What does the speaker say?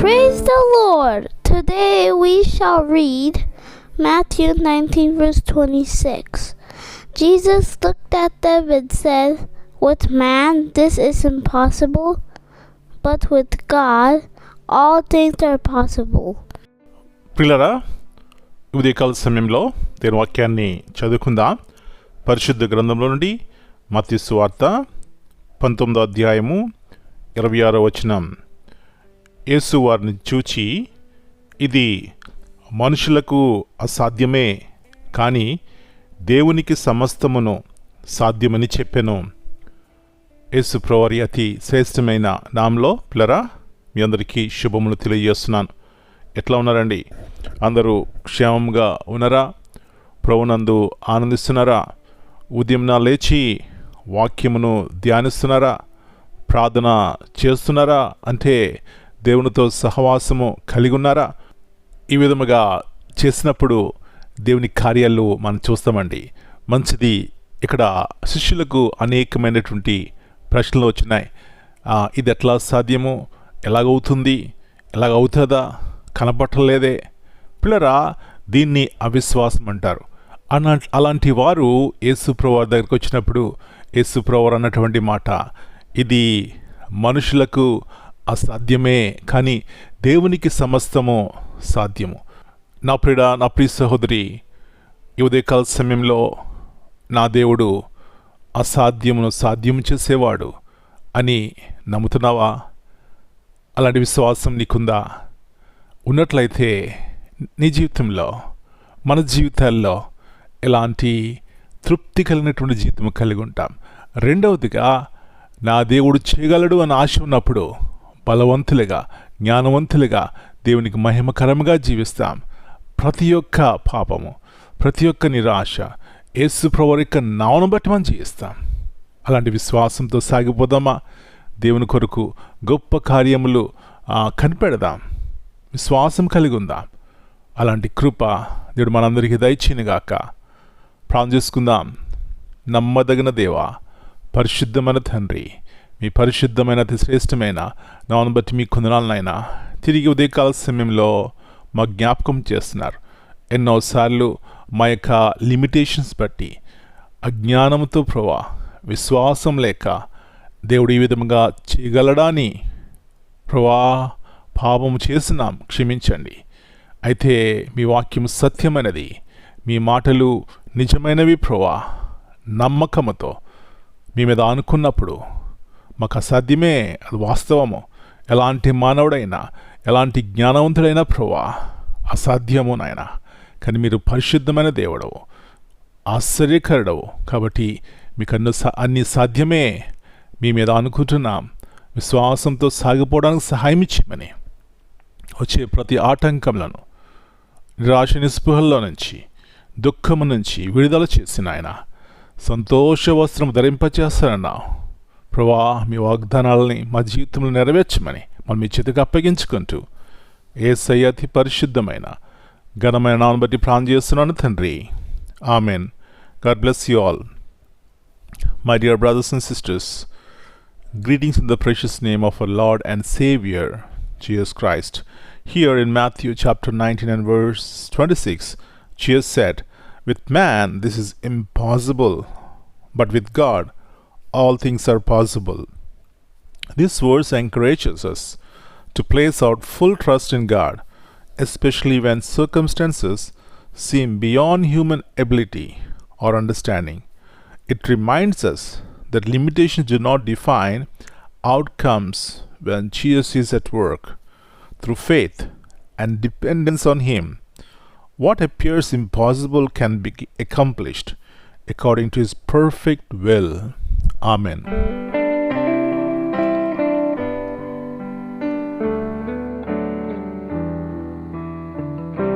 Praise the Lord! Today we shall read Matthew 19, verse 26. Jesus looked at them and said, With man this is impossible, but with God all things are possible. పిల్లరా ఉదయకాల సమయంలో దేని వాక్యాన్ని చదువుకుందాం పరిశుద్ధ గ్రంథంలో నుండి మత్స్సు వార్త పంతొమ్మిదో అధ్యాయము ఇరవై ఆరో వచనం యేసు వారిని చూచి ఇది మనుషులకు అసాధ్యమే కానీ దేవునికి సమస్తమును సాధ్యమని చెప్పాను. యేసు ప్రవారి అతి శ్రేష్టమైన నామంలో పిల్లరా మీ అందరికీ శుభములు తెలియజేస్తున్నాను. ఎట్లా ఉన్నారండి? అందరూ క్షేమంగా ఉన్నారా? ప్రభునందు ఆనందిస్తున్నారా? ఉదయం లేచి వాక్యమును ధ్యానిస్తున్నారా? ప్రార్థన చేస్తున్నారా? అంటే దేవునితో సహవాసము కలిగి ఉన్నారా? ఈ విధముగా చేసినప్పుడు దేవుని కార్యాలు మనం చూస్తామండి. మంచిది ఇక్కడ శిష్యులకు అనేకమైనటువంటి ప్రశ్నలు వచ్చినాయి. ఇది ఎట్లా సాధ్యము? ఎలాగవుతుంది? ఎలాగవుతుందా? కనపట్టలేదే? పిల్లరా దీన్ని అవిశ్వాసం అంటారు. అలా అలాంటి వారు యేసుప్రవార్ దగ్గరికి వచ్చినప్పుడు యేసుప్రవార్ అన్నటువంటి మాట ఇది మనుషులకు అసాధ్యమే కానీ దేవునికి సమస్తము సాధ్యము. నా ప్రిడ నా ప్రియ సహోదరి ఈ ఉదయకాల సమయంలో నా దేవుడు అసాధ్యమును సాధ్యం చేసేవాడు అని నమ్ముతున్నావా? అలాంటి విశ్వాసం నీకుందా? ఉన్నట్లయితే నీ జీవితంలో మన జీవితాల్లో ఎలాంటి తృప్తి కలిగినటువంటి జీవితం కలిగి ఉంటాం. రెండవదిగా నా దేవుడు చేయగలడు అని ఆశ ఉన్నప్పుడు బలవంతులుగా జ్ఞానవంతులుగా దేవునికి మహిమకరంగా జీవిస్తాం. ప్రతి ఒక్క పాపము ప్రతి ఒక్క నిరాశ యేసు యొక్క నావను బట్టి మనం జీవిస్తాం. అలాంటి విశ్వాసంతో సాగిపోదామా? దేవుని కొరకు గొప్ప కార్యములు కనిపెడదాం. విశ్వాసం కలిగి ఉందాం. అలాంటి కృప దేవుడు మనందరికీ దయచేయనుగాక ప్రాణం చేసుకుందాం. నమ్మదగిన దేవా పరిశుద్ధమైన తండ్రి మీ పరిశుద్ధమైన అతి శ్రేష్టమైన నాను బట్టి మీ కొందనాలనైనా తిరిగి ఉదయకాల సమయంలో మా జ్ఞాపకం చేస్తున్నారు. ఎన్నోసార్లు మా యొక్క లిమిటేషన్స్ బట్టి అజ్ఞానంతో ప్రభా విశ్వాసం లేక దేవుడు ఈ విధంగా చేయగలడాని ప్రభా పాపము చేసినాం క్షమించండి. అయితే మీ వాక్యం సత్యమైనది. మీ మాటలు నిజమైనవి ప్రభా నమ్మకముతో మీ మీద అనుకున్నప్పుడు మాకు అసాధ్యమే అది వాస్తవము. ఎలాంటి మానవుడైనా ఎలాంటి జ్ఞానవంతుడైనా ప్రభా అసాధ్యము నాయన. కానీ మీరు పరిశుద్ధమైన దేవుడవు. ఆశ్చర్యకరుడవు. కాబట్టి మీకు అన్ని సా- అన్ని సాధ్యమే. మీ మీద అనుకుంటున్నాం. విశ్వాసంతో సాగిపోవడానికి సహాయం ఇచ్చేయమని. వచ్చే ప్రతి ఆటంకములను నిరాశ నిస్పృహల్లో నుంచి దుఃఖము నుంచి విడుదల చేసిన ఆయన సంతోష వస్త్రం ధరింపచేస్తానన్నావు. ప్రభా మీ వాగ్దానాలని మా జీవితంలో నెరవేర్చమని మనం మీ చేతికి అప్పగించుకుంటూ ఏ అతి పరిశుద్ధమైన ఘనమైన నాన్న బట్టి ప్రాణం చేస్తున్నాను తండ్రి amen God bless you all My dear brothers and sisters, greetings in the precious name of our Lord and Savior, Jesus Christ. Here in Matthew chapter 19 and verse 26, Jesus said, With man this is impossible, but with God all things are possible. This verse encourages us to place our full trust in God, especially when circumstances seem beyond human ability or understanding. It reminds us that limitations do not define outcomes when Jesus is at work. Through faith and dependence on Him, what appears impossible can be accomplished according to His perfect will. Amen.